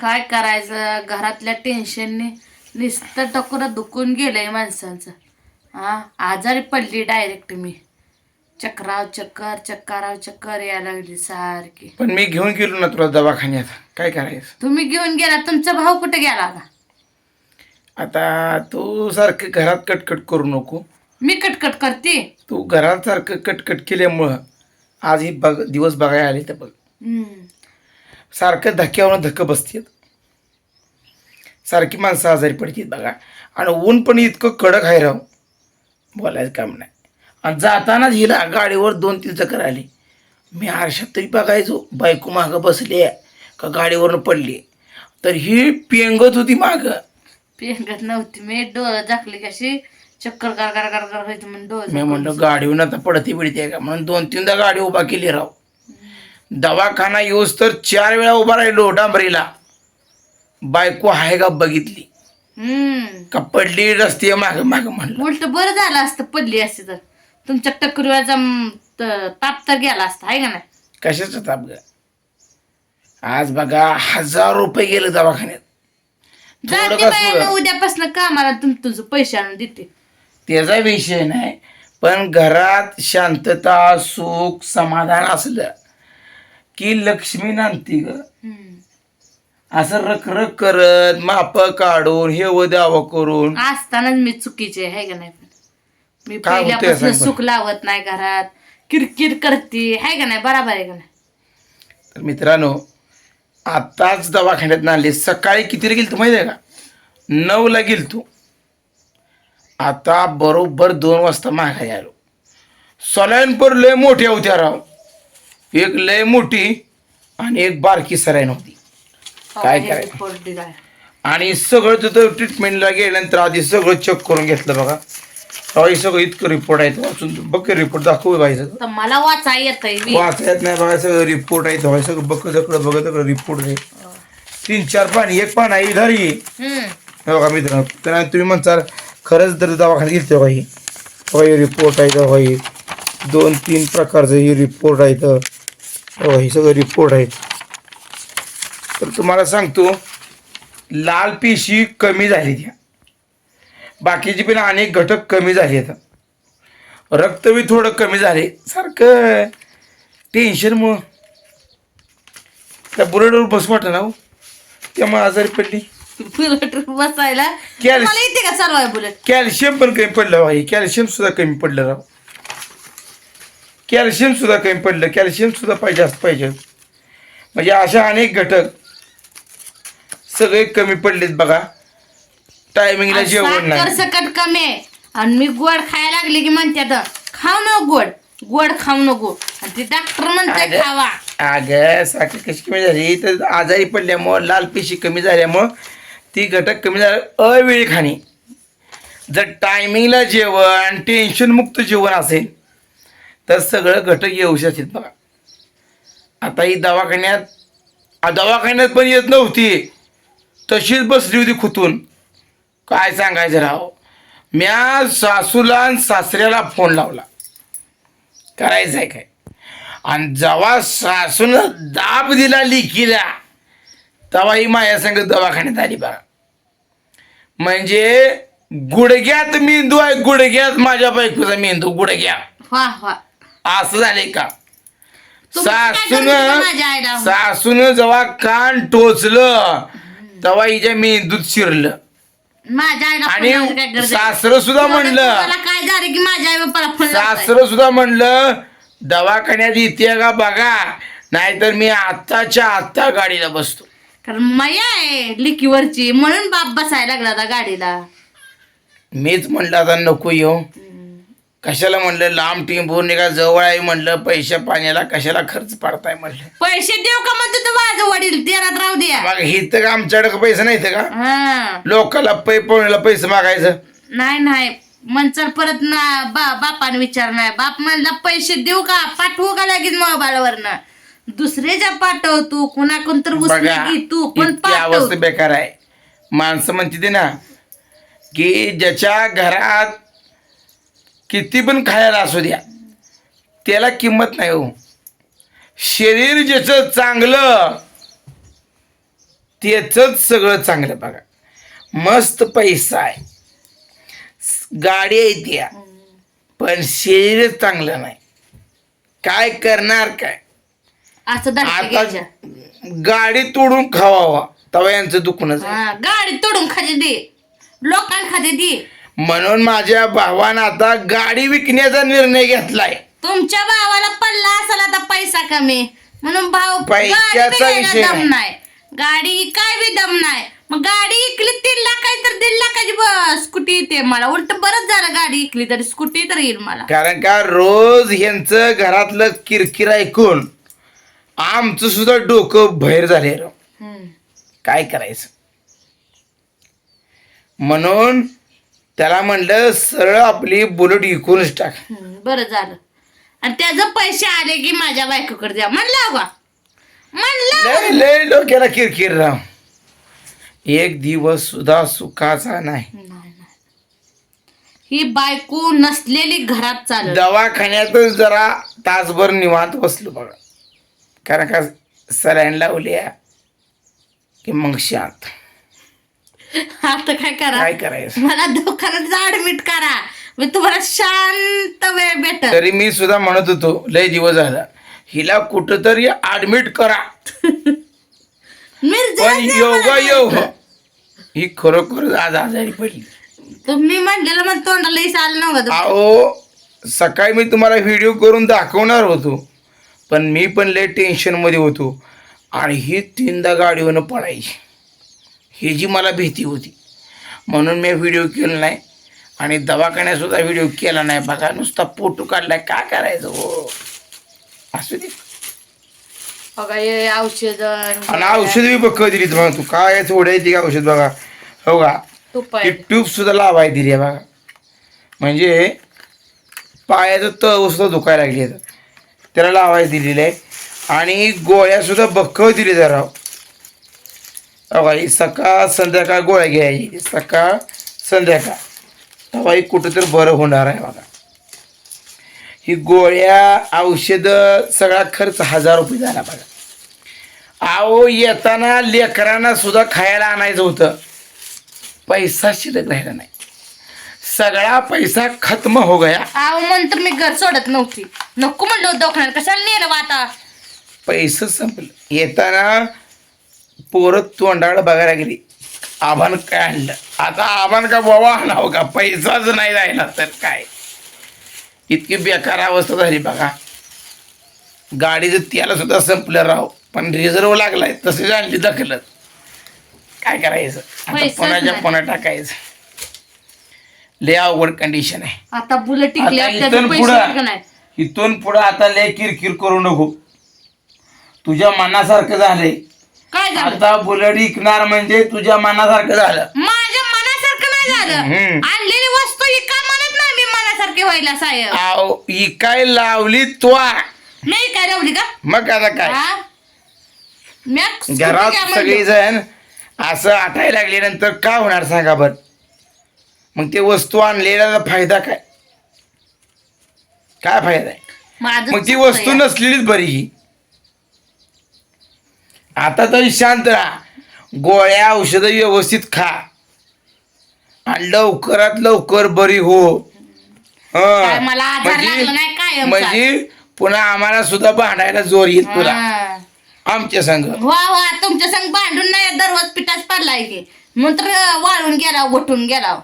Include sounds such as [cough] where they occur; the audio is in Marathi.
काय करायचं? घरातल्या टेन्शनने नुसतं टकुरं दुखून गेलंय माणसांचं. हा? आजारी पडली डायरेक्ट मी. चक्राव चक्कर चक्कराव चक्कर यायला लागली सारखी. पण मी घेऊन गेलो ना तुला दवाखान्यात. काय करायचं? तुम्ही घेऊन गेला तुमचा भाऊ कुठे गेला आता? आता तू सारखं घरात कटकट करू नको. मी कटकट करते. तू घरात सारखं कटकट केल्यामुळं आज ही बघ दिवस बघायला आले तर बघ. हम्म. सारखं धक्क्यावर धक्क बसतात सारखी माणसं आजारी पडतात बघा. आणि ऊन पण इतकं कडक आहे राव. बोलायचं काम नाही. आणि जातानाच हिला गाडीवर दोन तीन चक्कर आली. मी आरशात तरी बघायचो बायको मागं बसली का गाडीवरनं पडली तर ही पेंगत होती मागं. पेंगत नव्हती. मी डोळं झाकली कशी चक्कर कर कर कर कर व्हायचं म्हणून डोळं मी. म्हणलं गाडीवर आता पडती बिडते का? म्हणून दोन तीनदा गाडी उभा केली राव. दवाखाना येऊस तर चार वेळा उभा राहिलो डांबरीला बायको आहे का बघितली? हम्म. का पडली रस्ते माग माग म्हणलं? उलट बरं झालं असतं पडली असती तर. तुमच्या टकरीवाचा ताप तर गेला असता आहे का नाही? कशाचा ताप ग? आज बघा हजार रुपये गेले दवाखान्यात. थोडं जाते. उद्यापासून कामाला तुम तुझं पैसे आणून देते. त्याचा विषय नाही पण घरात शांतता सुख समाधान असलं की लक्ष्मी नांदती ग. असं रखरख करत माप काढून हे व द्यावं करून. असतानाच मी चुकीचे आहे का नाही? मी काय होतंय पहिल्यापासून बरं? सुख लावत नाही घरात. किरकिर करते. आहे का नाही? बराबर आहे का नाही? तर मित्रांनो आताच दवाखान्यात आणले सकाळी कितीला गेली तू माहिती आहे का? नऊला गेल तू आता बरोबर दोन वाजता माघारी आलो. सलाईन पर लय मोठ्या होत्या राव एक लय मोठी आणि एक बारकी सलाईन होती काय करायचं? दिलाय. आणि सगळं तिथं ट्रीटमेंटला गेल्यानंतर आधी सगळं चेक करून घेतलं बघा. सगळं इतकं रिपोर्ट आहे वाचून बघ रिपोर्ट दाखव बाई तर मला वाचा येत वाचता येत नाही बघा सगळं रिपोर्ट आहे तेव्हा सगळं बघ सगळं बघत सगळं रिपोर्ट आहे. तीन चार पाणी एक पान आहे ही हे बघा मित्रांनो तर तुम्ही म्हणताल खरंच जर दवाखान्यात गेलते बघा ही. बघा हे रिपोर्ट आहे ही. दोन तीन प्रकारचं ही रिपोर्ट आहे तर हे सगळं रिपोर्ट आहेत. तर तुम्हाला सांगतो लाल पेशी कमी झाली त्या. बाकीची पण अनेक घटक कमी झाले आहेत रक्त बी थोडं कमी झाले. सारखं टेन्शनमुळं त्या बुलेटवर बस वाटलं ना हो. त्यामुळे आजारी पडली. बसायला. कॅल्शियम पण कमी पडलं भाई कॅल्शियम सुद्धा कमी पडलं राव. कॅल्शियम सुद्धा कमी पडलं कॅल्शियम सुद्धा पाहिजे असं पाहिजे. म्हणजे अशा अनेक घटक सगळे कमी पडलेत बघा. टायमिंगला जेवण नाही. सकट कमी आहे. आणि मी गोड खायला लागले की म्हणतात खाऊ नको गोड. गोड खाऊ नको. आणि ते डॉक्टर म्हणतात. खावा. अगं साखर कशी कमी झाली? तर आजारी पडल्यामुळं लाल पेशी कमी झाल्यामुळं ती घटक कमी झाल्या अवेळी खाणे. जर टायमिंगला जेवण टेन्शनमुक्त जेवण असेल तर सगळं घटक येऊ शकतात बघा. आता ही दवाखान्यात दवाखान्यात पण येत नव्हती. तशीच बसली होती खुतून. काय सांगायचं राव? म्या सासूला आणि सासऱ्याला फोन लावला. करायचं आहे काय? आणि जेव्हा सासून दाब दिला लिखीला तेव्हा ही माझ्या संग दवाखान्यात आली बघा. म्हणजे गुडघ्यात मेंदू आहे गुडघ्यात माझ्या बायकोचा मेंदू गुडघ्या हा हा असं झालंय का? तुम्ही काय सासून करता माझ्या आईला? सासून जेव्हा कान टोचलं तेव्हा हिच्या मेंदूत शिरलं. माझ्या आईला आणि फोन लावायची काय गरज आहे? सासरं सुद्धा म्हणलं. काय झालं की माझ्या आई बाप्पाला फोन लावताय? सासरं सुद्धा म्हणलं दवाखान्यात येते का बघा? नाहीतर मी आत्ताच्या आत्ता गाडीला बसतो. कारण माया आहे लिकीवरची. म्हणून बाप बसायला लागला होता गाडीला. मीच म्हणलं आता नको येऊ. कशाला म्हणलं लांब टिंबून निघा जवळ आहे म्हणलं पैशा पाण्याला कशाला खर्च पाडताय म्हणलं. पैसे देऊ का म्हणतो तर माझं वडील देण्यात राहू द्या. मग तर का आमच्याकडे पैसे नाहीत का? हा. लोकाला पै पवण्याला पैसे मागायचं. नाही नाही. म्हणचल परत ना बा बापाने विचार नाही. बाप म्हणला पैसे देऊ का? पाठवू का लगेच मोबाईलवरनं? दुसरे ज्या पाठव तू कुणाकडून तर उसने बघा घे तू पण इतकी पाठव. अवस्था बेकार आहे. माणसं म्हणते ते ना की ज्याच्या घरात किती पण खायला असू द्या त्याला किंमत नाही हो. शरीर ज्याचं चांगलं त्याच सगळं चांगलं बघा. मस्त पैसा आहे. गाडी आहे त्या पण शरीरच चांगलं नाही. काय करणार काय? असं आता गाडी तोडून खावावा. तवा यांचं हा, गाडी तोडून खाली दे लोकांना खाली दे म्हणून माझ्या भावानं आता गाडी विकण्याचा निर्णय घेतलाय. तुमच्या भावाला पडला असेल आता पैसा कमी. म्हणून भाऊ पैशाचा गाडी बी विषय घ्यायला दम नाही. नाही गाडी काय बी दम नाही. मग गाडी इकली तीन लाखाची तर दीड लाखाची स्कूटी येते मला? उलट बरंच झालं गाडी इकली तरी स्कूटी तर येईल मला? कारण का रोज ह्यांचं घरातलं किरकिर ऐकून आमचं सुद्धा डोकं बाहेर झाले. काय करायचं? म्हणून त्याला म्हणलं सरळ आपली बुलेट विकूनच टाक. बरं झालं. आणि त्याचे पैसे आले की माझ्या बायकोकडे द्या. म्हणलं का म्हणलं लय लय डोक्याला किरकिर राव. एक दिवस सुद्धा सुखाचा नाही. नाही नाही. ही बायको नसलेली घरात चालत. दवाखान्यातच जरा तासभर निवांत बसलो बघा. कारण का सलाईन लावली आहे. की मग शांत. [laughs] आता काय करा? काय करायचं? मला दुकानात ऍडमिट करा. मी तुम्हाला शांत वेळ भेटल. तरी मी सुद्धा म्हणत होतो लय दिवस झाला. हिला कुठंतरी ऍडमिट करा. [laughs] पण योगा योग. ही खरोखर आज आजारी पडली. तुम्ही म्हणलेलं मग तोंडाला चाल नव्हतं. अहो सकाळी मी तुम्हाला व्हिडिओ करून दाखवणार होतो पण मी पण लय टेन्शनमध्ये होतो. आणि ही तीनदा गाडीवरनं पडायची ही जी मला भीती होती. म्हणून मी व्हिडिओ केला नाही. आणि दवाखान्यातसुद्धा व्हिडिओ केला नाही. बघा नुसता फोटो काढलाय. काय करायचं हो? असू दे. बघा हे औषध आणि औषध बी बघ दिली बघा तू. काय थोडे ती औषध बघा. हो का? ट्यूब सुद्धा लावाय दिली आहे बघा. म्हणजे पायाचं तळ सुद्धा दुखायला लागली आहे. त्याला लावाय दिलेलं आहे. आणि गोळ्या सुद्धा बक्कळ दिली जरा. ही सकाळ संध्याकाळ गोळ्या घ्यायची सकाळ संध्याकाळ. तेव्हा ही कुठं तर बरं होणार आहे बघा. ही गोळ्या औषधं सगळा खर्च हजार रुपये झाला बघा. अहो येताना लेकरांना सुद्धा खायला आणायचं होतं. पैसा शिल्लक राहिला नाही. सगळा पैसा खत्म हो गया. आव म्हणतो मी घर सोडत नव्हती. नको म्हणलं दवाखान्यात कशाला नेलं बा आता? पैसे संपलं. येताना पोरं तोंडाकडे बघायला गेली. आव्हान काय आणलं? आता आव्हान का बाबा आणावं का? पैसाच नाही राहिला तर काय? इतकी बेकार अवस्था झाली बघा. गाडीचं त्याला सुद्धा संपलं राव पण रिझर्व लागलाय तसे आणली दखलत. काय करायचं? आता पैसाच पुण्याच्या नाही. पुन्हा टाकायचं? लय अवघड कंडिशन आहे. आता बुलेट आता टिकल्या त्याचे इथून पैसे पुढं नाही. इथून पुढं आता लय किरकिर करू नको. तुझ्या मनासारखं झालंय. काय झालं? आता बुलेट विकणार म्हणजे तुझ्या मनासारखं झालं. माझ्या मनासारखं नाही झालं. हम्म. आणलेली वस्तू ही का म्हणत नाही मी मनासारखी व्हायला साहेब आव इकाय लावली त्वा. नाही काय रावली का? मग आता काय? हा? म्या स्कूटी घरात घ्या म्हणलं. सगळी जण असं आठायला लागल्यानंतर काय होणार सांगा बर? मग ते वस्तू आणलेला फायदा काय? काय फायदा आहे? माझं मग ती चुकलं वस्तू. नसलेलीच बरी ही. आता तरी शांत राहा. गोळ्या औषधं व्यवस्थित खा. आणि लवकरात लवकर बरी हो. हं. मला आजार लागला नाही कायमचा. म्हणजे पुन्हा आम्हाला सुद्धा भांडायला जोर येईल तुला हा. आमच्या संघ वा वा तुमच्या संग भांडून नाही दररोज पिठाच पडलाय की. नंतर वाळून गेला उठून गेला.